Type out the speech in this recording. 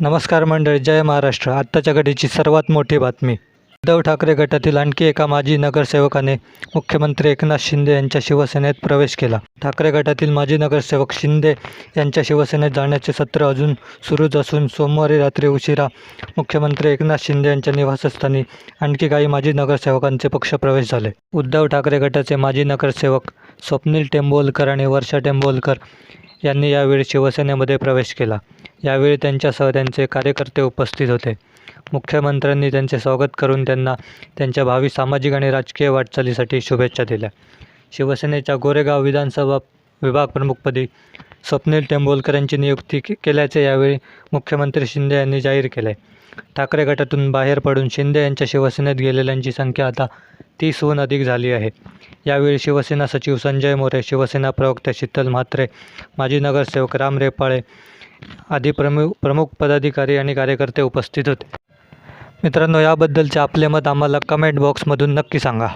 नमस्कार मंडळी जय महाराष्ट्र. आत्ताच्या घडीची सर्वात मोठी बातमी. उद्धव ठाकरे गटातील आणखी एका माजी नगरसेवकाने मुख्यमंत्री एकनाथ शिंदे यांच्या शिवसेनेत प्रवेश केला. ठाकरे गटातील माजी नगरसेवक शिंदे यांच्या शिवसेनेत जाण्याचे सत्र अजून सुरूच असून सोमवारी रात्री उशिरा मुख्यमंत्री एकनाथ शिंदे यांच्या निवासस्थानी आणखी काही माजी नगरसेवकांचे पक्षप्रवेश झाले. उद्धव ठाकरे गटाचे माजी नगरसेवक स्वप्नील टेंबोलकर आणि वर्षा टेंबोलकर यांनी यावेळी शिवसेनेमध्ये प्रवेश केला. यावेळी त्यांच्यासह त्यांचे कार्यकर्ते उपस्थित होते. मुख्यमंत्र्यांनी त्यांचे स्वागत करून त्यांना त्यांच्या भावी सामाजिक आणि राजकीय वाटचालीसाठी शुभेच्छा दिल्या. शिवसेनेच्या गोरेगाव विधानसभा विभाग प्रमुखपदी स्वप्नील टेंबोलकर यांची नियुक्ती के केल्याचे यावेळी मुख्यमंत्री शिंदे यांनी जाहीर केले. ठाकरे गटातून बाहेर पडून शिंदे यांच्या शिवसेनेत गेलेल्यांची संख्या आता तीसहून अधिक झाली आहे. यावेळी शिवसेना सचिव संजय मोरे शिवसेना प्रवक्ते शीतल म्हात्रे माजी नगरसेवक राम रेपाळे आदी प्रमुख प्रमुख पदाधिकारी आणि कार्यकर्ते उपस्थित होते. मित्रांनो याबद्दलचे आपले मत आम्हाला कमेंट बॉक्समधून नक्की सांगा.